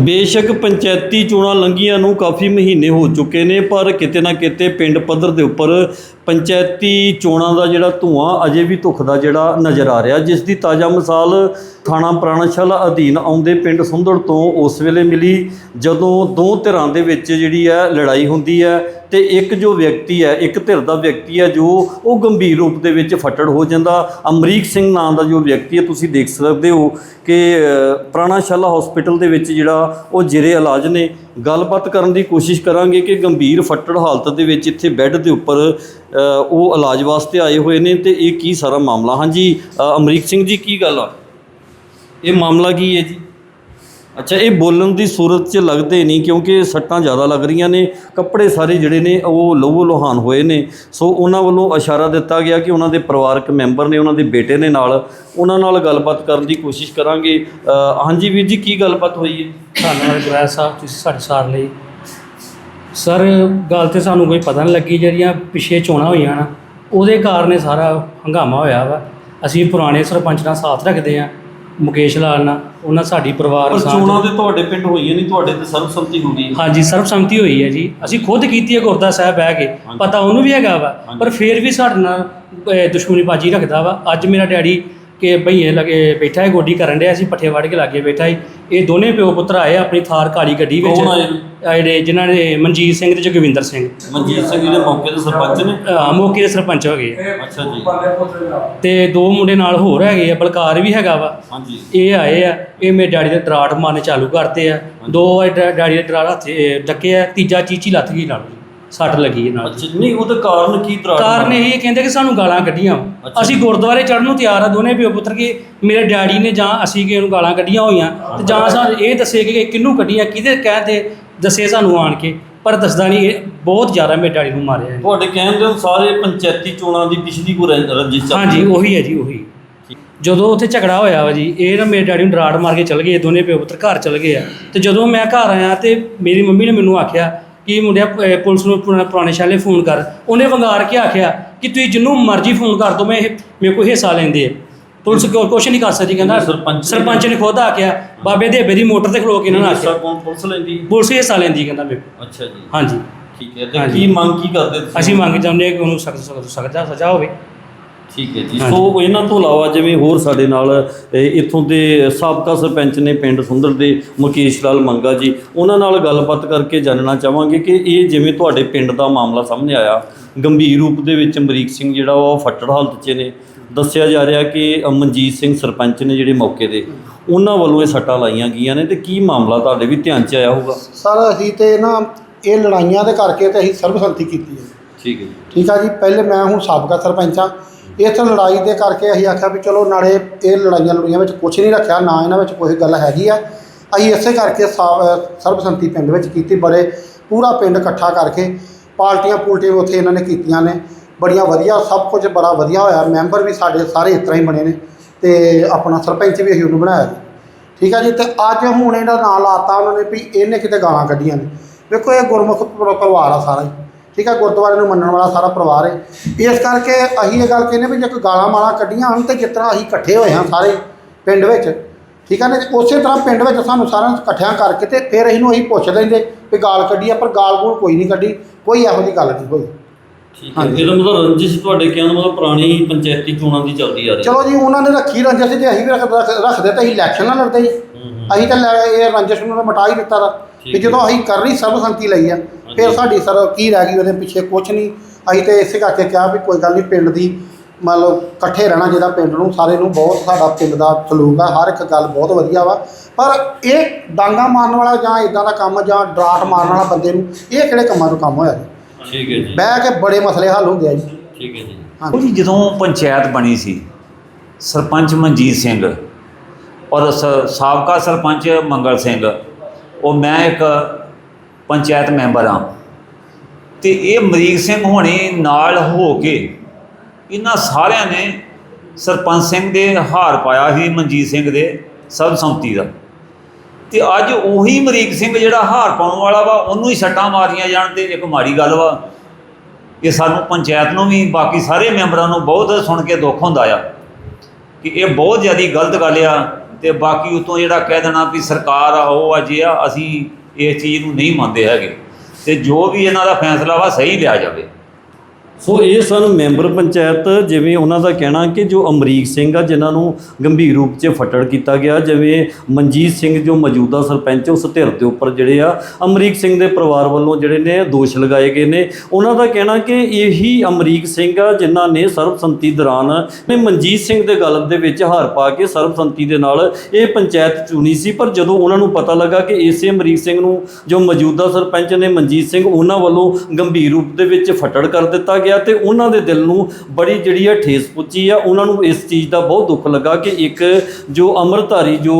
ਬੇਸ਼ੱਕ ਪੰਚਾਇਤੀ ਚੋਣਾਂ ਲੰਘੀਆਂ ਨੂੰ ਕਾਫੀ ਮਹੀਨੇ ਹੋ ਚੁੱਕੇ ਨੇ, ਪਰ ਕਿਤੇ ਨਾ ਕਿਤੇ ਪਿੰਡ ਪੱਧਰ ਦੇ ਉੱਪਰ ਪੰਚਾਇਤੀ ਚੋਣਾਂ ਦਾ ਜਿਹੜਾ ਧੂਆਂ ਅਜੇ ਵੀ ਧੁਖਦਾ ਜਿਹੜਾ ਨਜ਼ਰ ਆ ਰਿਹਾ। ਜਿਸ ਦੀ ਤਾਜ਼ਾ ਮਿਸਾਲ ਥਾਣਾ ਪ੍ਰਾਣਸ਼ਾਲਾ ਅਧੀਨ ਆਉਂਦੇ ਪਿੰਡ ਸੁੰਦੜ ਤੋਂ ਉਸ ਵੇਲੇ ਮਿਲੀ, ਜਦੋਂ ਦੋ ਧਿਰਾਂ ਦੇ ਵਿੱਚ ਜਿਹੜੀ ਹੈ ਲੜਾਈ ਹੁੰਦੀ ਹੈ। ਤੇ ਇੱਕ ਜੋ ਵਿਅਕਤੀ ਹੈ ਇੱਕ ਧਿਰ ਦਾ ਵਿਅਕਤੀ ਹੈ ਜੋ ਉਹ ਗੰਭੀਰ ਰੂਪ ਦੇ ਵਿੱਚ ਫੱਟੜ ਹੋ ਜਾਂਦਾ। ਅਮਰੀਕ ਸਿੰਘ ਨਾਮ ਦਾ ਜੋ ਵਿਅਕਤੀ ਹੈ ਤੁਸੀਂ ਦੇਖ ਸਕਦੇ ਹੋ ਕਿ ਅ, ਪ੍ਰਾਣਾਸ਼ਾਲਾ ਹਸਪੀਟਲ ਦੇ ਵਿੱਚ ਜਿਹੜਾ ਉਹ ਜਿਰੇ ਇਲਾਜ ਨੇ। ਗੱਲਬਾਤ ਕਰਨ ਦੀ ਕੋਸ਼ਿਸ਼ ਕਰਾਂਗੇ ਕਿ ਗੰਭੀਰ ਫੱਟੜ ਹਾਲਤ ਦੇ ਵਿੱਚ ਇੱਥੇ ਬੈੱਡ ਦੇ ਉੱਪਰ ਉਹ ਇਲਾਜ ਵਾਸਤੇ ਆਏ ਹੋਏ ਨੇ ਤੇ ਇਹ ਕੀ ਸਾਰਾ ਮਾਮਲਾ? ਹਾਂਜੀ ਅਮਰੀਕ ਸਿੰਘ ਜੀ ਕੀ ਗੱਲ ਆ? ਇਹ ਮਾਮਲਾ ਕੀ ਹੈ ਜੀ? ਅੱਛਾ ਇਹ ਬੋਲਣ ਦੀ ਸੂਰਤ 'ਚ ਲੱਗਦੇ ਨਹੀਂ ਕਿਉਂਕਿ ਸੱਟਾਂ ਜ਼ਿਆਦਾ ਲੱਗ ਰਹੀਆਂ ਨੇ ਕੱਪੜੇ ਸਾਰੇ ਜਿਹੜੇ ਨੇ ਉਹ ਲਹੂ ਲੋਹਾਨ ਹੋਏ ਨੇ। ਸੋ ਉਹਨਾਂ ਵੱਲੋਂ ਇਸ਼ਾਰਾ ਦਿੱਤਾ ਗਿਆ ਕਿ ਉਹਨਾਂ ਦੇ ਪਰਿਵਾਰਕ ਮੈਂਬਰ ਨੇ ਉਹਨਾਂ ਦੇ ਬੇਟੇ ਨੇ ਨਾਲ ਉਹਨਾਂ ਨਾਲ ਗੱਲਬਾਤ ਕਰਨ ਦੀ ਕੋਸ਼ਿਸ਼ ਕਰਾਂਗੇ। ਅ, ਹਾਂਜੀ ਵੀਰ ਜੀ ਕੀ ਗੱਲਬਾਤ ਹੋਈ ਹੈ? ਧੰਨਵਾਦ ਗੁਰੈਲ ਸਾਹਿਬ ਤੁਸੀਂ ਸਾਡੇ ਸਾਰ ਲਈ। ਸਰ ਗੱਲ ਤੇ ਸਾਨੂੰ ਕੋਈ ਪਤਾ ਨਹੀਂ ਲੱਗੀ ਜਿਹੜੀਆਂ ਪਿਛੇ ਚੋਣਾਂ ਹੋਈਆਂ ਨਾ ਉਹਦੇ ਕਾਰਨ ਇਹ ਸਾਰਾ ਹੰਗਾਮਾ ਹੋਇਆ ਵਾ। ਅਸੀਂ ਪੁਰਾਣੇ ਸਰਪੰਚ ਨਾਲ ਸਾਥ ਰੱਖਦੇ ਆ ਮੁਕੇਸ਼ ਲਾਲ ਨਾਲ ਉਹਨਾਂ ਸਾਡੀ ਪਰਿਵਾਰ ਪਰ ਸਾਂਝ ਚੋਣਾਂ ਦੇ ਤੁਹਾਡੇ ਪਿੰਡ ਹੋਈਆਂ ਨਹੀਂ ਤੁਹਾਡੇ ਤੇ ਸਰਬਸੰਮਤੀ ਹੋ। ਗਈ ਹਾਂਜੀ ਸਰਬਸੰਮਤੀ ਹੋਈ ਹੈ ਜੀ। ਅਸੀਂ ਖੁਦ ਕੀਤੀ ਹੈ ਗੁਰਦਾ ਸਾਹਿਬ ਬਹਿ ਕੇ ਪਤਾ ਉਹਨੂੰ ਵੀ ਹੈਗਾ ਵਾ ਪਰ ਫਿਰ ਵੀ ਸਾਡੇ ਨਾਲ ਦੁਸ਼ਮਣੀ ਬਾਜੀ ਰੱਖਦਾ ਵਾ। ਅੱਜ ਮੇਰਾ ਡੈਡੀ ਕਿ ਭਈਏ ਲਗੇ ਬੈਠਾ ਹੈ ਗੋਡੀ ਕਰਨ ਡਿਆ ਸੀ ਪੱਠੇ ਵੜ ਕੇ ਲਾਗੇ ਬੈਠਾ ਹੈ। ਇਹ ਦੋਨੇ ਪਿਓ ਪੁੱਤਰ ਆਏ ਆਪਣੀ ਥਾਰ ਕਾਲੀ ਗੱਡੀ ਵਿੱਚ। ਕੌਣ ਆਏ ਨੇ? ਜਿਹੜੇ ਜਿਨ੍ਹਾਂ ਨੇ ਮਨਜੀਤ ਸਿੰਘ ਤੇ ਜਗਵਿੰਦਰ ਸਿੰਘ। ਮਨਜੀਤ ਸਿੰਘ ਜਿਹੜੇ ਮੌਕੇ ਦੇ ਸਰਪੰਚ ਨੇ? ਅਹ, ਮੌਕੇ ਦੇ ਸਰਪੰਚ ਹੋ ਗਏ ਆ। ਅੱਛਾ ਜੀ। ਤੇ ਦੋ ਮੁੰਡੇ ਨਾਲ ਹੋਰ ਹੈਗੇ ਆ ਬਲਕਾਰ ਵੀ ਹੈਗਾ ਵਾ। ਹਾਂਜੀ। ਇਹ ਆਏ ਆ ਇਹ ਮੇਰੇ ਡੈਡੀ ਦੇ ਡਰਾਟ ਮਾਰਨੇ ਚਾਲੂ ਕਰਤੇ ਆ। ਦੋ ਵਾਰ ਡੈ- ਡੈਡੀ ਦੇ ਡਰਾਟ ਹੱਥ ਡੱਕੇ ਆ ਤੀਜਾ ਚੀਚੀ ਲੱਥ ਗਈ ਨਾਲ। ਸੱਟ ਲੱਗੀ ਇਹ ਨਾਲ ਅੱਛਾ ਨਹੀਂ ਉਹਦਾ ਕਾਰਨ ਕੀ ਦਰਾੜ ਕਾਰਨ ਇਹ ਕਹਿੰਦੇ ਕਿ ਸਾਨੂੰ ਗਾਲਾਂ ਕੱਢੀਆਂ। ਅਸੀਂ ਗੁਰਦੁਆਰੇ ਚੜ੍ਹਨ ਨੂੰ ਤਿਆਰ ਆ ਦੋਨੇ ਪਿਓ ਪੁੱਤਰ ਕਿ ਮੇਰੇ ਡੈਡੀ ਨੇ ਜਾਂ ਅਸੀਂ ਕਿ ਉਹਨੂੰ ਗਾਲਾਂ ਕੱਢੀਆਂ ਹੋਈਆਂ। ਤੇ ਜਾਂ ਸਾਨੂੰ ਇਹ ਦੱਸੇ ਕਿ ਕਿਹਨੂੰ ਕੱਢੀਆਂ ਕਿਹਦੇ ਕਹਿ ਤੇ ਦੱਸੇ ਸਾਨੂੰ ਆਣ ਕੇ। ਪਰ ਦੱਸਦਾ ਨਹੀਂ ਇਹ ਬਹੁਤ ਜ਼ਿਆਦਾ ਮੇਰੇ ਡੈਡੀ ਨੂੰ ਮਾਰਿਆ ਹੈ। ਤੁਹਾਡੇ ਕਹਿਣ ਦੇ ਸਾਰੇ ਪੰਚਾਇਤੀ ਚੋਣਾਂ ਦੀ ਪਿਛਲੀ ਕੋ ਰੰਜਿਸ਼ ਚੱਲ ਹਾਂਜੀ ਉਹੀ ਹੈ ਜੀ ਉਹੀ। ਜਦੋਂ ਉੱਥੇ ਝਗੜਾ ਹੋਇਆ ਵਾ ਜੀ ਇਹ ਨਾ ਮੇਰੇ ਡੈਡੀ ਨੂੰ ਡਰਾਟ ਮਾਰ ਕੇ ਚਲ ਗਏ ਦੋਨੇ ਪਿਓ ਪੁੱਤਰ ਘਰ ਚਲ ਗਏ ਆ। ਤੇ ਜਦੋਂ ਮੈਂ ਘਰ ਆਇਆ ਤੇ ਮੇਰੀ ਮੰਮੀ ਨੇ ਮੈਨੂੰ ਆਖਿਆ ਕਿ ਮੁੰਡਿਆ ਅਹ, ਪੁਲਿਸ ਨੂੰ ਪੁਰਾ- ਪੁਰਾਣੇ ਸ਼ਾਲੇ ਫੋਨ ਕਰ। ਉਹਨੇ ਵੰਗਾਰ ਕੇ ਆਖਿਆ ਕਿ ਤੁਸੀਂ ਜਿੰਨੂੰ ਮਰਜ਼ੀ ਫੋਨ ਕਰ ਦੋ ਮੈਂ ਇਹ ਮੇਰੇ ਕੋਲ ਹਿੱਸਾ ਲੈਂਦੇ ਆ। ਪੁਲਿਸ ਕੋ ਕੁਛ ਨਹੀਂ ਕਰ ਸਕਦੀ ਕਹਿੰਦਾ ਸਰਪੰਚ- ਸਰਪੰਚ ਨੇ ਖੁਦ ਆਖਿਆ ਬਾਬੇ ਦੇਬੇ ਦੀ ਮੋਟਰ ਤੇ ਖਲੋ ਕੇ ਇਹਨਾਂ ਨੇ ਹਿੱਸਾ ਆਖਿਆ। ਕੌਣ ਪੁਲਿਸ ਲੈਂਦੀ ਪੁਲਿਸ ਹਿੱਸਾ ਲੈਂਦੀ ਕਹਿੰਦਾ ਮੇਰੇ ਕੋਲ। ਅੱਛਾ ਜੀ। ਹਾਂਜੀ। ਠੀਕ ਹੈ ਤੇ ਹਾਂਜੀ। ਕੀ ਮੰਗ ਕੀ ਕਰਦੇ ਤੁਸੀਂ? ਅਸੀਂ ਮੰਗ ਚਾਹੁੰਦੇ ਹਾਂ ਕਿ ਉਹਨੂੰ ਸਖਤ ਸਖਤ ਸਜ਼ਾ ਹੋਵੇ। ਠੀਕ ਹੈ ਜੀ। ਸੋ ਇਹਨਾਂ ਤੋਂ ਇਲਾਵਾ ਜਿਵੇਂ ਹੋਰ ਸਾਡੇ ਨਾਲ ਇੱਥੋਂ ਦੇ ਸਾਬਕਾ ਸਰਪੰਚ ਨੇ ਪਿੰਡ ਸੁੰਦਰ ਦੇ ਮੁਕੇਸ਼ ਲਾਲ ਮੰਗਾ ਜੀ ਉਹਨਾਂ ਨਾਲ ਗੱਲਬਾਤ ਕਰਕੇ ਜਾਣਨਾ ਚਾਹਾਂਗੇ ਕਿ ਇਹ ਜਿਵੇਂ ਤੁਹਾਡੇ ਪਿੰਡ ਦਾ ਮਾਮਲਾ ਸਾਹਮਣੇ ਆਇਆ ਗੰਭੀਰ ਰੂਪ ਦੇ ਵਿੱਚ ਅਮਰੀਕ ਸਿੰਘ ਜਿਹੜਾ ਵਾ ਉਹ ਫੱਟੜ ਹਾਲਤ 'ਚ ਨੇ। ਦੱਸਿਆ ਜਾ ਰਿਹਾ ਕਿ ਮਨਜੀਤ ਸਿੰਘ ਸਰਪੰਚ ਨੇ ਜਿਹੜੇ ਮੌਕੇ ਦੇ ਉਹਨਾਂ ਵੱਲੋਂ ਇਹ ਸੱਟਾਂ ਲਾਈਆਂ ਗਈਆਂ ਨੇ ਤੇ ਕੀ ਮਾਮਲਾ ਤੁਹਾਡੇ ਵੀ ਧਿਆਨ 'ਚ ਆਇਆ ਹੋਊਗਾ? ਸਰ ਅਸੀਂ ਤੇ ਨਾ ਇਹ ਲੜਾਈਆਂ ਦੇ ਕਰਕੇ ਤੇ ਅਸੀਂ ਸਰਬਸੰਮਤੀ ਕੀਤੀ ਹੈ। ਠੀਕ ਹੈ ਜੀ। ਠੀਕ ਆ ਜੀ ਪਹਿਲੇ ਮੈਂ ਹੁਣ ਸਾਬਕਾ ਸਰਪੰਚ ਹਾਂ। ਇਸ ਲੜਾਈ ਦੇ ਕਰਕੇ ਅਸੀਂ ਆਖਿਆ ਵੀ ਚਲੋ ਨਾਲੇ ਇਹ ਲੜਾਈਆਂ ਲੜਾਈਆਂ ਵਿੱਚ ਕੁਝ ਨਹੀਂ ਰੱਖਿਆ, ਨਾ ਇਹਨਾਂ ਵਿੱਚ ਕੋਈ ਗੱਲ ਹੈਗੀ ਆ। ਅਸੀਂ ਇਸੇ ਕਰਕੇ ਸਾ- ਸਰਬਸੰਮਤੀ ਪਿੰਡ ਵਿੱਚ ਕੀਤੀ, ਬੜੇ ਪੂਰਾ ਪਿੰਡ ਇਕੱਠਾ ਕਰਕੇ ਪਾਰਟੀਆਂ ਪੂਲਟੀਆਂ ਉੱਥੇ ਇਹਨਾਂ ਨੇ ਕੀਤੀਆਂ ਨੇ। ਬੜੀਆਂ ਵਧੀਆ, ਸਭ ਕੁਝ ਬੜਾ ਵਧੀਆ ਹੋਇਆ, ਮੈਂਬਰ ਵੀ ਸਾਡੇ ਸਾਰੇ ਇਸ ਤਰ੍ਹਾਂ ਹੀ ਬਣੇ ਨੇ ਤੇ ਆਪਣਾ ਸਰਪੰਚ ਵੀ ਅਸੀਂ ਉਹਨੂੰ ਬਣਾਇਆ ਜੀ। ਠੀਕ ਆ ਜੀ, ਤੇ ਅੱਜ ਹੁਣ ਇਹਦਾ ਨਾਂ ਲਾਤਾ ਉਹਨਾਂ ਨੇ ਵੀ ਇਹਨੇ ਕਿਤੇ ਗਾਲਾਂ ਕੱਢੀਆਂ ਨੇ। ਵੇਖੋ ਇਹ ਗੁਰਮੁਖ ਪਰ- ਪਰਿਵਾਰ ਆ ਸਾਰਾ ਹੀ। ਠੀਕ ਆ ਗੁਰਦੁਆਰੇ ਨੂੰ ਮੰਨਣ ਵਾਲਾ ਸਾਰਾ ਪਰਿਵਾਰ ਹੈ ਇਸ ਕਰਕੇ ਅਸੀਂ ਇਹ ਗੱਲ ਕਹਿੰਦੇ ਵੀ ਜੇ ਕੋਈ ਗਾਲਾਂ ਮਾਲਾਂ ਕੱਢੀਆਂ ਹਨ ਤੇ ਜਿਸ ਤਰ੍ਹਾਂ ਅਸੀਂ ਇਕੱਠੇ ਹੋਏ ਹਾਂ ਸਾਰੇ ਪਿੰਡ ਵਿੱਚ ਠੀਕ ਆ ਨੇ ਉਸੇ ਤਰ੍ਹਾਂ ਪਿੰਡ ਵਿੱਚ ਸਾਨੂੰ ਸਾਰਿਆਂ ਨੂੰ ਇਕੱਠਿਆਂ ਕਰਕੇ ਤੇ ਫਿਰ ਇਹਨੂੰ ਅਸੀਂ ਪੁੱਛ ਲੈਂਦੇ ਵੀ ਗਾਲ ਕੱਢੀ ਆ ਪਰ ਗਾਲ ਗੂਲ ਕੋਈ ਨਹੀਂ ਕੱਢੀ ਕੋਈ ਇਹੋ ਜਿਹੀ ਗੱਲ ਨਹੀਂ ਹੋਈ। ਠੀਕ ਹੈ ਇਹਦਾ ਮਤਲਬ ਰੰਜਿਸ਼ ਤੁਹਾਡੇ ਕਹਿਣ ਦਾ ਮਤਲਬ ਪੁਰਾਣੀ ਪੰਚਾਇਤੀ ਚੋਣਾਂ ਦੀ ਚੱਲਦੀ ਆ ਰਹੀ ਹੈ। ਚਲੋ ਜੀ ਉਹਨਾਂ ਨੇ ਰੱਖੀ ਰੰਜਿਸ਼ ਤੇ ਅਸੀਂ ਵੀ ਰੱਖ- ਰੱਖ- ਰੱਖਦੇ ਤਾਂ ਅਸੀਂ ਇਲੈਕਸ਼ਨ ਨਾਲ ਲੜਦੇ ਜੀ ਹੂੰ, ਹੂੰ। ਅਸੀਂ ਤਾਂ ਲੈ- ਇਹ ਰੰਜਿਸ਼ ਨੂੰ ਤਾਂ ਮਿਟਾ ਹੀ ਦਿੱਤਾ ਦਾ ਠੀਕ ਕਿ ਜਦੋਂ ਅਸੀਂ ਕਰ ਲਈ ਸਰਬਸੰਮਤੀ ਲਈ ਆ। ਫਿਰ। ਸਾਡੀ ਸਰ ਕੀ ਰਹਿ ਗਈ ਉਹਦੇ ਪਿੱਛੇ ਕੁਝ ਨਹੀਂ। ਅਸੀਂ ਤੇ ਇਸੇ ਕਰਕੇ ਕਿਹਾ ਵੀ ਕੋਈ ਗੱਲ ਨਹੀਂ ਪਿੰਡ ਦੀ ਮੰਨ ਲਓ ਇਕੱਠੇ ਰਹਿਣਾ ਜਿਹਦਾ ਪਿੰਡ ਨੂੰ ਸਾਰੇ ਨੂੰ ਬਹੁਤ ਸਾਡਾ ਪਿੰਡ ਦਾ ਸਲੂਕ ਆ ਹਰ ਇੱਕ ਗੱਲ ਬਹੁਤ ਵਧੀਆ ਵਾ। ਪਰ ਇਹ ਡਾਂਗਾ ਮਾਰਨ ਵਾਲਾ ਜਾਂ ਇਦਾਂ ਦਾ ਕੰਮ ਜਾਂ ਡਰਾਟ ਮਾਰਨ ਵਾਲਾ ਬੰਦੇ ਨੂੰ ਇਹ ਕਿਹੜੇ ਕੰਮਾਂ ਤੋਂ ਕੰਮ ਹੋਇਆ ਜੀ? ਠੀਕ ਹੈ ਜੀ। ਬਹਿ ਕੇ ਬੜੇ ਮਸਲੇ ਹੱਲ ਹੁੰਦੇ ਆ ਜੀ। ਠੀਕ ਹੈ ਜੀ। ਜੀ ਜਦੋਂ ਪੰਚਾਇਤ ਬਣੀ ਸੀ ਸਰਪੰਚ ਮਨਜੀਤ ਸਿੰਘ ਔਰ ਸ- ਸਾਬਕਾ ਸਰਪੰਚ ਮੰਗਲ ਸਿੰਘ ਉਹ ਮੈਂ ਇੱਕ ਪੰਚਾਇਤ ਮੈਂਬਰ ਹਾਂ। ਤੇ ਇਹ ਮਰੀਕ ਸਿੰਘ ਹੋਣੀ ਨਾਲ ਹੋ ਕੇ ਇਹਨਾਂ ਸਾਰਿਆਂ ਨੇ ਸਰਪੰਚ ਸਿੰਘ ਦੇ ਹਾਰ ਪਾਇਆ ਸੀ, ਮਨਜੀਤ ਸਿੰਘ ਦੇ ਸਰਬਸੰਮਤੀ ਦਾ। ਤੇ ਅੱਜ ਉਹੀ ਮਰੀਕ ਸਿੰਘ ਜਿਹੜਾ ਹਾਰ ਪਾਉਣ ਵਾਲਾ ਵਾ, ਉਹਨੂੰ ਹੀ ਸੱਟਾਂ ਮਾਰੀਆਂ ਜਾਣ ਤੇ ਇੱਕ ਮਾੜੀ ਗੱਲ ਵਾ। ਇਹ ਸਾਨੂੰ ਪੰਚਾਇਤ ਨੂੰ ਵੀ, ਬਾਕੀ ਸਾਰੇ ਮੈਂਬਰਾਂ ਨੂੰ ਬਹੁਤ ਸੁਣ ਕੇ ਦੁੱਖ ਹੁੰਦਾ ਆ ਕਿ ਇਹ ਬਹੁਤ ਜ਼ਿਆਦਾ ਗਲਤ ਗੱਲ ਆ। ਤੇ ਬਾਕੀ ਉਤੋਂ ਜਿਹੜਾ ਕਹਿ ਦੇਣਾ ਵੀ ਸਰਕਾਰ ਆ, ਉਹ ਆ ਆ, ਅਸੀਂ ਇਸ ਚੀਜ਼ ਨੂੰ ਨਹੀਂ ਮੰਨਦੇ ਹੈਗੇ। ਤੇ ਜੋ ਵੀ ਇਹਨਾਂ ਦਾ ਫੈਸਲਾ ਵਾ, ਸਹੀ ਲਿਆ ਜਾਵੇ। ਸੋ ਇਹ ਸਨ ਮੈਂਬਰ ਪੰਚਾਇਤ, ਜਿਵੇਂ ਉਹਨਾਂ ਦਾ ਕਹਿਣਾ ਕਿ ਜੋ ਅਮਰੀਕ ਸਿੰਘ ਆ, ਜਿਨ੍ਹਾਂ ਨੂੰ ਗੰਭੀਰ ਰੂਪ 'ਚ ਫੱਟੜ ਕੀਤਾ ਗਿਆ, ਜਿਵੇਂ ਮਨਜੀਤ ਸਿੰਘ ਜੋ ਮੌਜੂਦਾ ਸਰਪੰਚ ਉਸ ਧਿਰ ਦੇ ਉੱਪਰ ਜਿਹੜੇ ਆ, ਅਮਰੀਕ ਸਿੰਘ ਦੇ ਪਰਿਵਾਰ ਵੱਲੋਂ ਜਿਹੜੇ ਨੇ ਦੋਸ਼ ਲਗਾਏ ਗਏ ਨੇ। ਉਹਨਾਂ ਦਾ ਕਹਿਣਾ ਕਿ ਇਹੀ ਅਮਰੀਕ ਸਿੰਘ ਆ, ਜਿਨ੍ਹਾਂ ਨੇ ਸਰਬਸੰਮਤੀ ਦੌਰਾਨ ਨੇ ਮਨਜੀਤ ਸਿੰਘ ਦੇ ਗਲਤ ਦੇ ਵਿੱਚ ਹਾਰ ਪਾ ਕੇ ਸਰਬਸੰਮਤੀ ਦੇ ਨਾਲ ਇਹ ਪੰਚਾਇਤ ਚੁਣੀ ਸੀ। ਪਰ ਜਦੋਂ ਉਹਨਾਂ ਨੂੰ ਪਤਾ ਲੱਗਾ ਕਿ ਇਸੇ ਅਮਰੀਕ ਸਿੰਘ ਨੂੰ ਜੋ ਮੌਜੂਦਾ ਸਰਪੰਚ ਨੇ ਮਨਜੀਤ ਸਿੰਘ, ਉਹਨਾਂ ਵੱਲੋਂ ਗੰਭੀਰ ਰੂਪ ਦੇ ਵਿੱਚ ਫੱਟੜ ਕਰ ਦਿੱਤਾ ਗਿਆ ਤੇ ਉਹਨਾਂ ਦੇ ਦਿਲ ਨੂੰ ਬੜੀ ਜਿਹੜੀ ਆ ਠੇਸ ਪੁੱਜੀ ਆ। ਉਹਨਾਂ ਨੂੰ ਇਸ ਚੀਜ਼ ਦਾ ਬਹੁਤ ਦੁੱਖ ਲੱਗਾ ਕਿ ਇੱਕ ਜੋ ਅਮਰਧਾਰੀ ਜੋ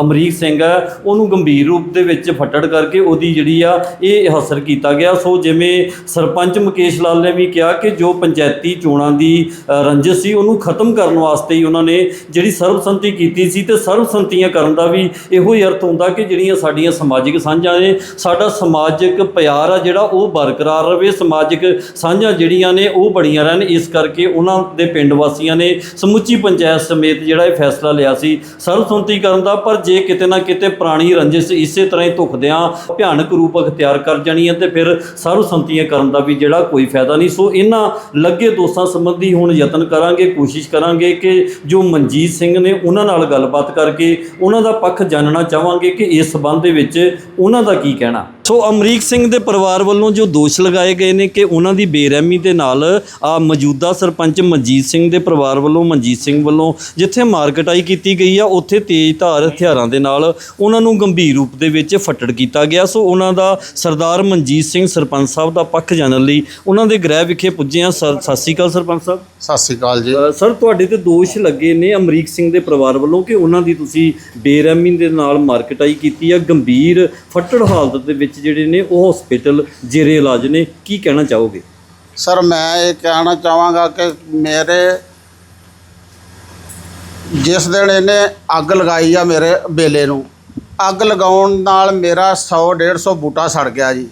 ਅਮਰੀਕ ਸਿੰਘ ਹੈ ਉਹਨੂੰ ਗੰਭੀਰ ਰੂਪ ਦੇ ਵਿੱਚ ਫੱਟੜ ਕਰਕੇ ਉਹਦੀ ਜਿਹੜੀ ਆ ਇਹ ਹਾਸਲ ਕੀਤਾ ਗਿਆ। ਸੋ ਜਿਵੇਂ ਸਰਪੰਚ ਮੁਕੇਸ਼ ਲਾਲ ਨੇ ਵੀ ਕਿਹਾ ਕਿ ਜੋ ਪੰਚਾਇਤੀ ਚੋਣਾਂ ਦੀ ਅ, ਰੰਜਿਸ਼ ਸੀ ਉਹਨੂੰ ਖਤਮ ਕਰਨ ਵਾਸਤੇ ਹੀ ਉਹਨਾਂ ਨੇ ਜਿਹੜੀ ਸਰਬਸੰਮਤੀ ਕੀਤੀ ਸੀ ਤੇ ਸਰਬਸੰਮਤੀਆਂ ਕਰਨ ਦਾ ਵੀ ਇਹੋ ਹੀ ਅਰਥ ਹੁੰਦਾ ਕਿ ਜਿਹੜੀਆਂ ਸਾਡੀਆਂ ਸਮਾਜਿਕ ਸਾਂਝਾਂ ਨੇ ਸਾਡਾ ਸਮਾਜਿਕ ਪਿਆਰ ਆ ਜਿਹੜਾ ਉਹ ਬਰਕਰਾਰ ਰਵੇ ਸਮਾਜਿਕ ਸਾਂਝਾਂ ਜਿਹੜੀਆਂ ਨੇ, ਉਹ ਬੜੀਆਂ ਰਹਿਣ। ਇਸ ਕਰਕੇ ਉਹਨਾਂ ਦੇ ਪਿੰਡ ਵਾਸੀਆਂ ਨੇ ਸਮੁੱਚੀ ਪੰਚਾਇਤ ਸਮੇਤ ਜਿਹੜਾ ਇਹ ਫੈਸਲਾ ਲਿਆ ਸੀ, ਸਰਬਸੰਮਤੀ ਕਰਨ ਦਾ। ਪਰ ਜੇ ਕਿਤੇ ਨਾ ਕਿਤੇ ਪੁਰਾਣੀ ਰੰਜਿਸ਼ ਇਸੇ ਤਰ੍ਹਾਂ ਹੀ ਧੁਖਦਿਆਂ ਭਿਆਨਕ ਰੂਪ ਅਖਤਿਆਰ ਕਰ ਜਾਣੀ ਹੈ ਤੇ ਫਿਰ ਸਰਬਸੰਮਤੀਆਂ ਕਰਨ ਦਾ ਵੀ ਜਿਹੜਾ ਕੋਈ ਫਾਇਦਾ ਨਹੀਂ। ਸੋ ਇਹਨਾਂ ਲੱਗੇ ਦੋਸਤਾਂ ਸੰਬੰਧੀ ਹੁਣ ਯਤਨ ਕਰਾਂਗੇ, ਕੋਸ਼ਿਸ਼ ਕਰਾਂਗੇ ਕਿ ਜੋ ਮਨਜੀਤ ਸਿੰਘ ਨੇ ਉਹਨਾਂ ਨਾਲ ਗੱਲਬਾਤ ਕਰਕੇ ਉਹਨਾਂ ਦਾ ਪੱਖ ਜਾਣਨਾ ਚਾਹਾਂਗੇ ਕਿ ਇਸ ਸਬੰਧ ਦੇ ਵਿੱਚ ਉਹਨਾਂ ਦਾ ਕੀ ਕਹਿਣਾ। ਸੋ ਅਮਰੀਕ ਸਿੰਘ ਦੇ ਪਰਿਵਾਰ ਵੱਲੋਂ ਜੋ ਦੋਸ਼ ਲਗਾਏ ਗਏ ਨੇ ਕਿ ਉਹਨਾਂ ਦੀ ਬੇਰਹਿਮੀ ਦੇ ਨਾਲ ਆ ਮੌਜੂਦਾ ਸਰਪੰਚ ਮਨਜੀਤ ਸਿੰਘ ਦੇ ਪਰਿਵਾਰ ਵੱਲੋਂ ਮਨਜੀਤ ਸਿੰਘ ਵੱਲੋਂ ਜਿੱਥੇ ਮਾਰਕਟਾਈ ਕੀਤੀ ਗਈ ਆ ਉੱਥੇ ਤੇਜ਼ ਧਾਰ ਹਥਿਆਰਾਂ ਦੇ ਨਾਲ ਉਹਨਾਂ ਨੂੰ ਗੰਭੀਰ ਰੂਪ ਦੇ ਵਿੱਚ ਫੱਟੜ ਕੀਤਾ ਗਿਆ। ਸੋ ਉਹਨਾਂ ਦਾ ਸਰਦਾਰ ਮਨਜੀਤ ਸਿੰਘ ਸਰਪੰਚ ਸਾਹਿਬ ਦਾ ਪੱਖ ਜਾਣਨ ਲਈ ਉਹਨਾਂ ਦੇ ਗ੍ਰਹਿ ਵਿਖੇ ਪੁੱਜੇ ਆ। ਸਰ- ਸਤਿ ਸ਼੍ਰੀ ਅਕਾਲ ਸਰਪੰਚ ਸਾਹਿਬ। ਸਤਿ ਸ੍ਰੀ ਅਕਾਲ ਜੀ। ਅ, ਸਰ ਤੁਹਾਡੇ ਤੇ ਦੋਸ਼ ਲੱਗੇ ਨੇ ਅਮਰੀਕ ਸਿੰਘ ਦੇ ਪਰਿਵਾਰ ਵੱਲੋਂ ਕਿ ਉਹਨਾਂ ਦੀ ਤੁਸੀਂ ਬੇਰਹਿਮੀ ਦੇ ਨਾਲ ਮਾਰਕਟਾਈ ਕੀਤੀ ਆ। ਗੰਭੀਰ ਫੱਟੜ ਹਾਲਤ ਦੇ ਵਿੱਚ ਜਿਹੜੇ ਨੇ ਉਹ ਹਸਪੀਟਲ ਜੇਰੇ ਇਲਾਜ ਨੇ ਕੀ ਕਹਿਣਾ ਚਾਹੋਗੇ? ਸਰ ਮੈਂ ਇਹ ਕਹਿਣਾ ਚਾਹਾਂਗਾ ਕਿ ਮੇਰੇ ਜਿਸ ਦਿਨ ਇਹਨੇ ਅੱਗ ਲਗਾਈ ਆ ਮੇਰੇ ਬੇਲੇ ਨੂੰ ਅੱਗ ਲਗਾਉਣ ਨਾਲ ਮੇਰਾ 100 150 ਬੂਟਾ ਸੜ ਗਿਆ ਜੀ।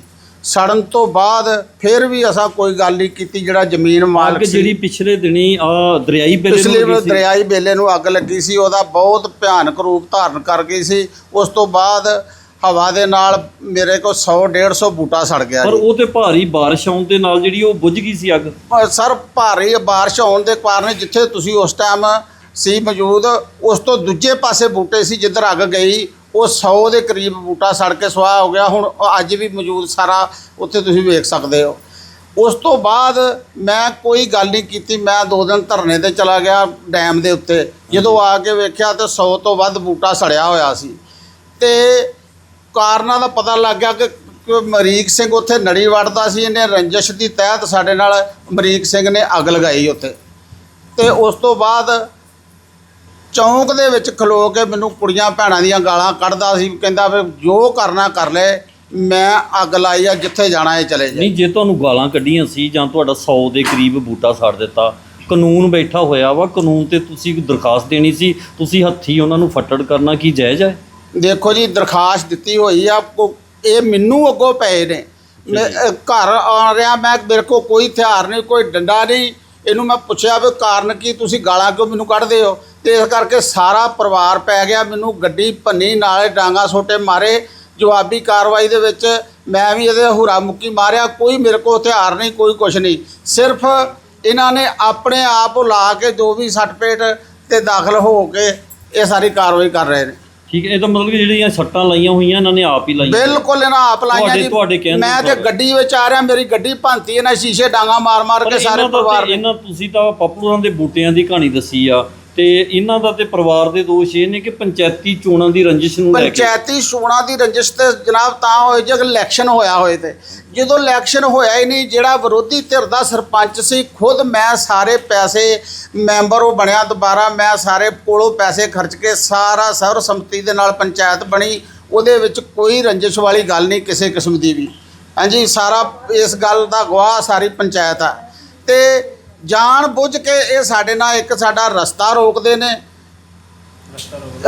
ਸੜਨ ਤੋਂ ਬਾਅਦ ਫਿਰ ਵੀ ਅਸਾਂ ਕੋਈ ਗੱਲ ਨਹੀਂ ਕੀਤੀ ਜਿਹੜਾ ਜ਼ਮੀਨ ਮਾਲਕ ਜਿਹੜੀ ਸੀ। ਪਿਛਲੇ ਦਿਨੀ ਆ ਦਰਿਆਈ ਬੇਲੇ ਨੂੰ ਪਿਛਲੇ। ਦਰਿਆਈ ਬੇਲੇ ਨੂੰ ਅੱਗ ਲੱਗੀ ਸੀ ਉਹਦਾ ਬਹੁਤ ਭਿਆਨਕ ਰੂਪ ਧਾਰਨ ਕਰ ਗਈ ਸੀ। ਉਸ ਤੋਂ ਬਾਅਦ ਹਵਾ ਦੇ ਨਾਲ ਮੇਰੇ ਕੋਲ 100 150 ਬੂਟਾ ਸੜ ਗਿਆ ਪਰ ਜੀ। ਉਹ ਤੇ ਭਾਰੀ ਬਾਰਿਸ਼ ਆਉਣ ਦੇ ਨਾਲ ਜਿਹੜੀ ਉਹ ਬੁੱਝ ਗਈ ਸੀ ਅੱਗ? ਪਰ ਸਰ ਭਾਰੀ ਬਾਰਿਸ਼ ਹੋਣ ਦੇ ਕਾਰਨ ਜਿੱਥੇ ਤੁਸੀਂ ਉਸ ਟਾਈਮ ਸੀ ਮੌਜੂਦ ਉਸ ਤੋਂ ਦੂਜੇ ਪਾਸੇ ਬੂਟੇ ਸੀ ਜਿੱਧਰ ਅੱਗ ਗਈ ਉਹ 100 ਦੇ ਕਰੀਬ ਬੂਟਾ ਸੜ ਕੇ ਸੁਆਹ ਹੋ ਗਿਆ। ਹੁਣ ਉਹ ਅੱਜ ਵੀ ਮੌਜੂਦ ਸਾਰਾ ਉੱਥੇ ਤੁਸੀਂ ਵੇਖ ਸਕਦੇ ਹੋ। ਉਸ ਤੋਂ ਬਾਅਦ ਮੈਂ ਕੋਈ ਗੱਲ ਨਹੀਂ ਕੀਤੀ। ਮੈਂ ਦੋ ਦਿਨ ਧਰਨੇ ਤੇ ਚਲਾ ਗਿਆ ਡੈਮ ਦੇ ਉੱਤੇ। ਜਦੋਂ ਆ ਕੇ ਵੇਖਿਆ ਤੇ 100 ਤੋਂ ਵੱਧ ਬੂਟਾ ਸੜਿਆ ਹੋਇਆ ਸੀ। ਤੇ ਕਾਰਨਾਂ ਦਾ ਪਤਾ ਲੱਗ ਗਿਆ ਕਿ ਕਿ ਅਮਰੀਕ ਸਿੰਘ ਉੱਥੇ ਨੜੀ ਵੜਦਾ ਸੀ, ਇਹਨੇ ਰੰਜਿਸ਼ ਦੀ ਤਹਿਤ ਸਾਡੇ ਨਾਲ ਅਮਰੀਕ ਸਿੰਘ ਨੇ ਅੱਗ ਲਗਾਈ ਉੱਥੇ। ਤੇ ਉਸ ਤੋਂ ਬਾਅਦ ਚੌਂਕ ਦੇ ਵਿੱਚ ਖਲੋ ਕੇ ਮੈਨੂੰ ਕੁੜੀਆਂ ਭੈਣਾਂ ਦੀਆਂ ਗਾਲਾਂ ਕੱਢਦਾ ਸੀ, ਕਹਿੰਦਾ ਵੀ ਜੋ ਕਰਨਾ ਕਰ ਲੈ, ਮੈਂ ਅੱਗ ਲਾਈ ਆ, ਜਿੱਥੇ ਜਾਣਾ ਇਹ ਚਲੇ ਜਾ। ਨਹੀਂ, ਜੇ ਤੁਹਾਨੂੰ ਗਾਲਾਂ ਕੱਢੀਆਂ ਸੀ ਜਾਂ ਤੁਹਾਡਾ 100 ਦੇ ਕਰੀਬ ਬੂਟਾ ਸਾੜ ਦਿੱਤਾ, ਕਾਨੂੰਨ ਬੈਠਾ ਹੋਇਆ ਵਾ, ਕਾਨੂੰਨ ਤੇ ਤੁਸੀਂ ਦਰਖਾਸਤ ਦੇਣੀ ਸੀ, ਤੁਸੀਂ ਹੱਥੀ ਉਹਨਾਂ ਨੂੰ ਫੱਟੜ ਕਰਨਾ ਕੀ ਜਾਇਜ਼ ਹੈ? ਦੇਖੋ ਜੀ ਦਰਖਾਸਤ ਦਿੱਤੀ ਹੋਈ ਆ ਕੋ- ਇਹ ਮੈਨੂੰ ਅੱਗੋਂ ਪਏ ਨੇ। ਮੈਂ ਅ, ਘਰ ਆ ਰਿਹਾ ਮੈਂ ਮੇਰੇ ਕੋਲ ਕੋਈ ਹਥਿਆਰ ਨਹੀਂ ਕੋਈ ਡੰਡਾ ਨਹੀਂ। ਇਹਨੂੰ ਮੈਂ ਪੁੱਛਿਆ ਵੀ ਕਾਰਨ ਕੀ ਤੁਸੀਂ ਗਾਲਾਂ ਕਿਉਂ ਮੈਨੂੰ ਕੱਢਦੇ ਹੋ? ਤੇ ਇਸ ਕਰਕੇ ਸਾਰਾ ਪਰਿਵਾਰ ਪੈ ਗਿਆ ਮੈਨੂੰ ਗੱਡੀ ਭੰਨੀ ਨਾਲੇ ਡਾਂਗਾ ਸੋਟੇ ਮਾਰੇ। ਜਵਾਬੀ ਕਾਰਵਾਈ ਦੇ ਵਿੱਚ ਮੈਂ ਵੀ ਇਹਦੇ ਹੁਰਾ ਮੁੱਕੀ ਮਾਰਿਆ ਕੋਈ ਮੇਰੇ ਕੋਲ ਹਥਿਆਰ ਨਹੀਂ ਕੋਈ ਕੁਛ ਨਹੀਂ। ਸਿਰਫ ਇਹਨਾਂ ਨੇ ਆਪਣੇ ਆਪ ਲਾ ਕੇ ਜੋ ਵੀ ਸੱਟ ਪੇਟ ਤੇ ਦਾਖਲ ਹੋ ਕੇ ਇਹ ਸਾਰੀ ਕਾਰਵਾਈ ਕਰ ਰਹੇ ਨੇ। ਠੀਕ ਹੈ ਇਹ ਤਾਂ ਮਤਲਬ ਕਿ ਜਿਹੜੀਆਂ ਸੱਟਾਂ ਲਾਈਆਂ ਹੋਈਆਂ ਇਹਨਾਂ ਨੇ ਆਪ ਹੀ ਲਾਈਆਂ। ਬਿਲਕੁਲ ਇਹਨਾਂ ਆਪ ਲਾਈਆਂ ਤੁਹਾਡੇ- ਜੀ। ਤੁਹਾਡੇ ਕਹਿਣ ਦੇ ਮੈਂ ਤੇ ਮੁਤਾਬਕ। ਗੱਡੀ ਵਿੱਚ ਆ ਰਿਹਾ ਮੇਰੀ ਗੱਡੀ ਭੰਤੀ ਇਹਨਾਂ ਸ਼ੀਸ਼ੇ ਡਾਂਗਾ ਮਾਰ ਮਾਰ ਪਰ ਕੇ ਸਾਰੇ ਇਹਨਾਂ ਦਾ ਪਰਿਵਾਰ ਤੇ- ਨੇ। ਇਹਨਾਂ ਤੁਸੀਂ ਤਾਂ ਪਪੂਲਰਾਂ ਦੇ ਬੂਟਿਆਂ ਦੀ ਕਹਾਣੀ ਦੱਸੀ ਆ। ਤੇ ਇਹਨਾਂ ਦਾ ਤੇ ਪਰਿਵਾਰ ਦੇ ਦੋਸ਼ ਇਹ ਨੇ ਕਿ ਪੰਚਾਇਤੀ ਚੋਣਾਂ ਦੀ ਰੰਜਿਸ਼ ਨੂੰ ਲੈ ਕੇ। ਪੰਚਾਇਤੀ ਚੋਣਾਂ ਦੀ ਰੰਜਿਸ਼ ਤੇ ਜਨਾਬ ਤਾਂ ਹੋਏ ਜੇ ਇਲੈਕਸ਼ਨ ਹੋਇਆ ਹੋਏ ਤੇ। ਜਦੋਂ ਇਲੈਕਸ਼ਨ ਹੋਇਆ ਹੀ ਨਹੀਂ, ਜਿਹੜਾ ਵਿਰੋਧੀ ਧਿਰ ਦਾ ਸਰਪੰਚ ਸੀ, ਖੁਦ ਮੈਂ ਸਾਰੇ ਪੈਸੇ ਮੈਂਬਰ ਉਹ ਬਣਿਆ ਦੁਬਾਰਾ, ਮੈਂ ਸਾਰੇ ਕੋਲੋਂ ਪੈਸੇ ਖਰਚ ਕੇ ਸਾਰਾ ਸਰਵਸੰਮਤੀ ਦੇ ਨਾਲ ਪੰਚਾਇਤ ਬਣੀ, ਉਹਦੇ ਵਿੱਚ ਕੋਈ ਰੰਜਿਸ਼ ਵਾਲੀ ਗੱਲ ਨਹੀਂ ਕਿਸੇ ਕਿਸਮ ਦੀ ਵੀ। ਹਾਂਜੀ, ਸਾਰਾ ਇਸ ਗੱਲ ਦਾ ਗਵਾਹ ਸਾਰੀ ਪੰਚਾਇਤ ਆ। ਤੇ ਜਾਣ ਬੁੱਝ ਕੇ ਇਹ ਸਾਡੇ ਨਾਲ ਇੱਕ ਸਾਡਾ ਰਸਤਾ ਰੋਕਦੇ ਨੇ।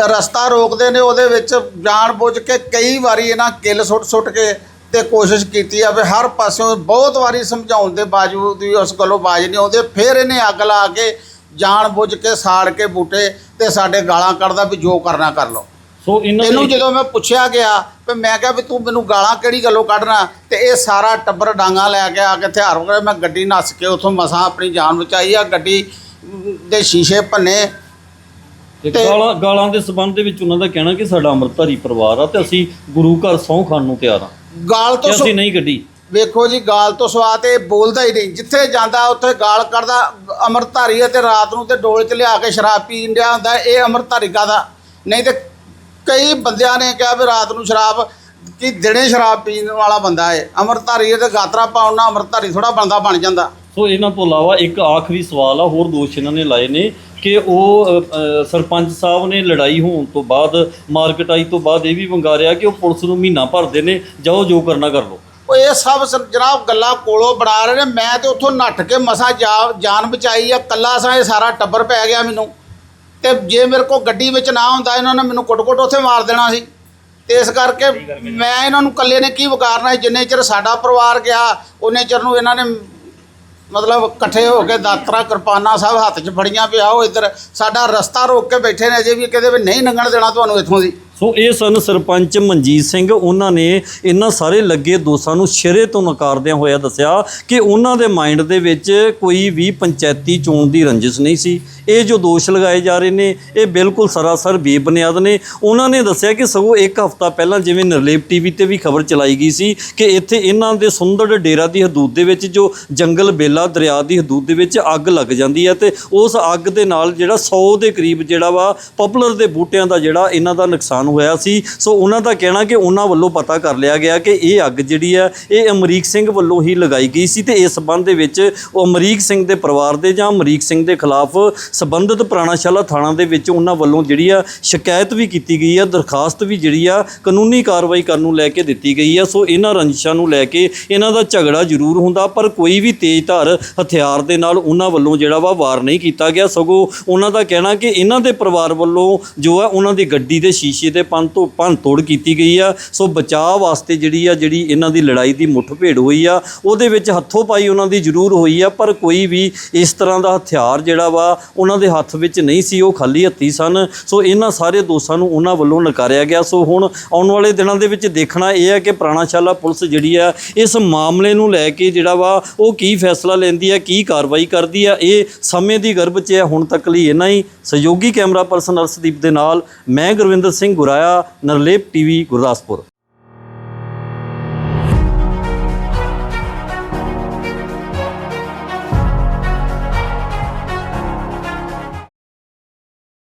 ਰਸਤਾ ਰੋਕਦੇ ਨੇ। ਉਹਦੇ ਵਿੱਚ ਜਾਣ ਬੁੱਝ ਕੇ ਕਈ ਵਾਰੀ ਇਹਨਾਂ ਕਿੱਲ ਸੁੱਟ ਸੁੱਟ ਕੇ ਤੇ ਕੋਸ਼ਿਸ਼ ਕੀਤੀ ਆ ਵੀ ਹਰ ਪਾਸਿਓਂ ਬਹੁਤ ਵਾਰੀ ਸਮਝਾਉਣ ਦੇ ਬਾਵਜੂਦ ਵੀ ਉਸ ਗੱਲੋਂ ਬਾਜ ਨਹੀਂ ਆਉਂਦੇ ਫਿਰ ਇਹਨੇ ਅੱਗ ਲਾ ਕੇ ਜਾਣ ਬੁੱਝ ਕੇ ਸਾੜ ਕੇ ਬੂਟੇ ਤੇ ਸਾਡੇ ਗਾਲਾਂ ਕੱਢਦਾ ਵੀ ਜੋ ਕਰਨਾ ਕਰ ਲਓ। ਸੋ ਇਹਨਾਂ ਇਹਨੂੰ ਦੇ ਜਦੋਂ ਮੈਂ ਪੁੱਛਿਆ ਗਿਆ ਤੇ ਮੈਂ ਕਿਹਾ ਵੀ ਤੂੰ ਮੈਨੂੰ ਗਾਲਾਂ ਕਿਹੜੀ ਗੱਲੋਂ ਕੱਢਣਾ? ਤੇ ਇਹ ਸਾਰਾ ਟੱਬਰ ਡਾਂਗਾ ਲੈ ਕੇ ਆ ਕੇ ਹਥਿਆਰ ਵਗੈਰਾ ਮੈਂ ਗੱਡੀ ਨੱਸ ਕੇ ਉਥੋਂ ਮਸਾਂ ਆਪਣੀ ਜਾਨ ਬਚਾਈ ਆ ਗੱਡੀ ਦੇ ਸ਼ੀਸ਼ੇ ਭੰਨੇ। ਤੇ ਗਾਲਾਂ ਗਾਲਾਂ ਦੇ ਸਬੰਧ ਦੇ ਵਿੱਚ ਉਹਨਾਂ ਦਾ ਕਹਿਣਾ ਕਿ ਸਾਡਾ ਅੰਮ੍ਰਿਤਧਾਰੀ ਪਰਿਵਾਰ ਆ ਤੇ ਅਸੀਂ ਗੁਰੂ ਘਰ ਸਹੁੰ ਖਾਣ ਨੂੰ ਤਿਆਰ ਆ। ਗਾਲ ਤੇ ਅਸੀਂ ਸੁ- ਨਹੀਂ ਗੱਡੀ। ਵੇਖੋ ਜੀ ਗਾਲ ਤੋਂ ਸਵਾ ਤੇ ਬੋਲਦਾ ਹੀ ਨਹੀਂ। ਜਿੱਥੇ ਜਾਂਦਾ ਉੱਥੇ ਗਾਲ ਕੱਢਦਾ। ਅੰਮ੍ਰਿਤਧਾਰੀ ਹੈ ਤੇ ਰਾਤ ਨੂੰ ਤੇ ਡੋਲ 'ਚ ਲਿਆ ਕੇ ਸ਼ਰਾਬ ਪੀਣ ਡਿਆ ਹੁੰਦਾ। ਇਹ ਅੰਮ੍ਰਿਤਧਾਰੀ ਕਾਹਦਾ? ਨਹੀਂ ਤੇ ਕਈ ਬੰਦਿਆਂ ਨੇ ਕਿਹਾ ਵੀ ਰਾਤ ਨੂੰ ਸ਼ਰਾਬ ਕਿ ਦਿਨੇ ਸ਼ਰਾਬ ਪੀਣ ਵਾਲਾ ਬੰਦਾ ਹੈ ਅੰਮ੍ਰਿਤਧਾਰੀ ਹੈ ਤੇ ਗਾਤਰਾ ਪਾਉਣ ਨਾਲ ਅੰਮ੍ਰਿਤਧਾਰੀ ਥੋੜਾ ਬੰਦਾ ਬਣ ਜਾਂਦਾ। ਸੋ ਇਹਨਾਂ ਤੋਂ ਇਲਾਵਾ ਇੱਕ ਆਖਰੀ ਸਵਾਲ ਆ ਹੋਰ ਦੋਸ਼ ਇਹਨਾਂ ਨੇ ਲਾਏ ਨੇ ਕਿ ਉਹ ਅ, ਸਰਪੰਚ ਸਾਹਿਬ ਨੇ ਲੜਾਈ ਹੋਣ ਤੋਂ ਬਾਅਦ ਮਾਰਕਟਾਈ ਤੋਂ ਬਾਅਦ ਇਹ ਵੀ ਵੰਗਾਰਿਆ ਕਿ ਉਹ ਪੁਲਿਸ ਨੂੰ ਮਹੀਨਾ ਭਰਦੇ ਨੇ ਜਾਓ ਜੋ ਕਰਨਾ ਕਰ ਲਓ। ਉਹ ਇਹ ਸਭ ਸ- ਜਨਾਬ ਗੱਲਾਂ ਕੋਲੋਂ ਬਣਾ ਰਹੇ ਨੇ ਮੈਂ ਤੇ ਉੱਥੋਂ ਨੱਠ ਕੇ ਮਸਾ ਜਾਨ ਬਚਾਈ ਆ ਕੱਲਾ ਸਾਂ ਇਹ ਸਾਰਾ ਟੱਬਰ ਪੈ ਗਿਆ ਮੈਨੂੰ। ਤੇ ਜੇ ਮੇਰੇ ਕੋਲ ਗੱਡੀ ਵਿੱਚ ਨਾ ਹੁੰਦਾ ਇਹਨਾਂ ਨੇ ਮੈਨੂੰ ਕੁੱਟ-ਕੁੱਟ ਉੱਥੇ ਮਾਰ ਦੇਣਾ ਸੀ। ਤੇ ਇਸ ਕਰਕੇ ਮੈਂ ਇਹਨਾਂ ਨੂੰ ਇਕੱਲੇ ਨੇ ਕੀ ਵਿਕਾਰਨਾ ਸੀ? ਜਿੰਨੇ ਚਿਰ ਸਾਡਾ ਪਰਿਵਾਰ ਗਿਆ ਉਹਨੇ ਚਿਰ ਨੂੰ ਇਹਨਾਂ ਨੇ ਮਤਲਬ ਇਕੱਠੇ ਹੋ ਕੇ ਦਾਤਰਾ ਕਿਰਪਾਨਾਂ ਸਭ ਹੱਥ 'ਚ ਫੜੀਆਂ ਪਿਆ ਉਹ ਇੱਧਰ। ਸਾਡਾ ਰਸਤਾ ਰੋਕ ਕੇ ਬੈਠੇ ਨੇ ਅਜੇ ਵੀ ਕਹਿੰਦੇ ਵੀ ਨਹੀਂ ਲੰਘਣ ਦੇਣਾ ਤੁਹਾਨੂੰ ਇੱਥੋਂ ਦੀ। ਸੋ ਇਹ ਸਨ ਸਰਪੰਚ ਮਨਜੀਤ ਸਿੰਘ। ਉਹਨਾਂ ਨੇ ਇਹਨਾਂ ਸਾਰੇ ਲੱਗੇ ਦੋਸ਼ਾਂ ਨੂੰ ਸਿਰੇ ਤੋਂ ਨਕਾਰਦਿਆਂ ਹੋਇਆ ਦੱਸਿਆ ਕਿ ਉਹਨਾਂ ਦੇ ਮਾਈਂਡ ਦੇ ਵਿੱਚ ਕੋਈ ਵੀ ਪੰਚਾਇਤੀ ਚੋਣ ਦੀ ਰੰਜਿਸ਼ ਨਹੀਂ ਸੀ। ਇਹ ਜੋ ਦੋਸ਼ ਲਗਾਏ ਜਾ ਰਹੇ ਨੇ, ਇਹ ਬਿਲਕੁਲ ਸਰਾਸਰ ਬੇਬੁਨਿਆਦ ਨੇ। ਉਹਨਾਂ ਨੇ ਦੱਸਿਆ ਕਿ ਸਗੋਂ ਇੱਕ ਹਫ਼ਤਾ ਪਹਿਲਾਂ ਜਿਵੇਂ ਨਿਰਲੇਪ ਟੀਵੀ ਤੇ ਵੀ ਖਬਰ ਚਲਾਈ ਗਈ ਸੀ ਕਿ ਇੱਥੇ ਇਹਨਾਂ ਦੇ ਸੁੰਦਰ ਡੇਰਾ ਦੀ ਹਦੂਦ ਦੇ ਵਿੱਚ ਜੋ ਜੰਗਲ ਬੇਲਾ ਦਰਿਆ ਦੀ ਹਦੂਦ ਦੇ ਵਿੱਚ ਅੱਗ ਲੱਗ ਜਾਂਦੀ ਹੈ ਤੇ ਉਸ ਅੱਗ ਦੇ ਨਾਲ ਜਿਹੜਾ 100 ਦੇ ਕਰੀਬ ਜਿਹੜਾ ਵਾ, ਪਪੂਲਰ ਦੇ ਬੂਟਿਆਂ ਦਾ ਜਿਹੜਾ ਇਹਨਾਂ ਦਾ ਨੁਕਸਾਨ ਹੋਇਆ ਸੀ। ਸੋ ਉਹਨਾਂ ਦਾ ਕਹਿਣਾ ਕਿ ਉਹਨਾਂ ਵੱਲੋਂ ਪਤਾ ਕਰ ਲਿਆ ਗਿਆ ਕਿ ਇਹ ਅੱਗ ਜਿਹੜੀ ਆ ਇਹ ਅਮਰੀਕ ਸਿੰਘ ਵੱਲੋਂ ਹੀ ਲਗਾਈ ਗਈ ਸੀ ਤੇ ਇਸ ਸਬੰਧ ਦੇ ਵਿੱਚ ਉਹ ਅਮਰੀਕ ਸਿੰਘ ਦੇ ਪਰਿਵਾਰ ਦੇ ਜਾਂ ਅਮਰੀਕ ਸਿੰਘ ਦੇ ਖਿਲਾਫ ਸਬੰਧਤ ਪੁਰਾਣਾਸ਼ਾਲਾ ਥਾਣਾ ਦੇ ਵਿੱਚ ਉਹਨਾਂ ਵੱਲੋਂ ਜਿਹੜੀ ਆ ਸ਼ਿਕਾਇਤ ਵੀ ਕੀਤੀ ਗਈ ਆ, ਦਰਖਾਸਤ ਵੀ ਜਿਹੜੀ ਆ ਕਾਨੂੰਨੀ ਕਾਰਵਾਈ ਕਰਨ ਨੂੰ ਲੈ ਕੇ ਦਿੱਤੀ ਗਈ ਆ। ਸੋ ਇਹਨਾਂ ਰੰਜਿਸ਼ਾਂ ਨੂੰ ਲੈ ਕੇ ਇਹਨਾਂ ਦਾ ਝਗੜਾ ਜ਼ਰੂਰ ਹੁੰਦਾ, ਪਰ ਕੋਈ ਵੀ ਤੇਜ਼ਧਾਰ ਹਥਿਆਰ ਦੇ ਨਾਲ ਉਹਨਾਂ ਵੱਲੋਂ ਜਿਹੜਾ ਵਾ ਵਾਰ ਨਹੀਂ ਕੀਤਾ ਗਿਆ। ਸਗੋਂ ਉਹਨਾਂ ਦਾ ਕਹਿਣਾ ਕਿ ਇਹਨਾਂ ਦੇ ਪਰਿਵਾਰ ਵੱਲੋਂ ਜੋ ਹੈ ਉਹਨਾਂ ਦੀ ਗੱਡੀ ਦੇ ਸ਼ੀਸ਼ੇ ਦੇ ਪੰਨ ਤੋਂ ਭੰਨ ਤੋੜ ਕੀਤੀ ਗਈ ਆ। ਸੋ ਬਚਾਅ ਵਾਸਤੇ ਜਿਹੜੀ ਆ, ਜਿਹੜੀ ਇਹਨਾਂ ਦੀ ਲੜਾਈ ਦੀ ਮੁੱਠਭੇੜ ਹੋਈ ਆ, ਉਹਦੇ ਵਿੱਚ ਹੱਥੋਂ ਪਾਈ ਉਹਨਾਂ ਦੀ ਜ਼ਰੂਰ ਹੋਈ ਆ, ਪਰ ਕੋਈ ਵੀ ਇਸ ਤਰ੍ਹਾਂ ਦਾ ਹਥਿਆਰ ਜਿਹੜਾ ਵਾ, ਉਹਨਾਂ ਦੇ ਹੱਥ ਵਿੱਚ ਨਹੀਂ ਸੀ, ਉਹ ਖਾਲੀ ਹੱਥੀ ਸਨ। ਸੋ ਇਹਨਾਂ ਸਾਰੇ ਦੋਸ਼ਾਂ ਨੂੰ ਉਹਨਾਂ ਵੱਲੋਂ ਨਕਾਰਿਆ ਗਿਆ। ਸੋ ਹੁਣ ਆਉਣ ਵਾਲੇ ਦਿਨਾਂ ਦੇ ਵਿੱਚ ਦੇਖਣਾ ਇਹ ਹੈ ਕਿ ਪ੍ਰਾਣਾਸ਼ਾਲਾ ਪੁਲਿਸ ਜਿਹੜੀ ਆ, ਇਸ ਮਾਮਲੇ ਨੂੰ ਲੈ ਕੇ ਜਿਹੜਾ ਵਾ, ਉਹ ਕੀ ਫੈਸਲਾ ਲੈਂਦੀ ਹੈ ਕੀ ਕਾਰਵਾਈ ਕਰਦੀ ਆ, ਇਹ ਸਮੇਂ ਦੀ ਗਰਭ 'ਚ ਹੈ, ਹੁਣ ਤੱਕ ਲਈ ਇਹਨਾਂ ਹੀ। ਸਹਿਯੋਗੀ ਕੈਮਰਾ ਪਰਸਨ ਅਰਸ਼ਦੀਪ ਦੇ ਨਾਲ, ਮੈਂ ਗੁਰਵਿੰਦਰ ਸਿੰਘ ਗੁਰਾਇਆ ਨਰਲੇਪ ਟੀਵੀ ਗੁਰਦਾਸਪੁਰ।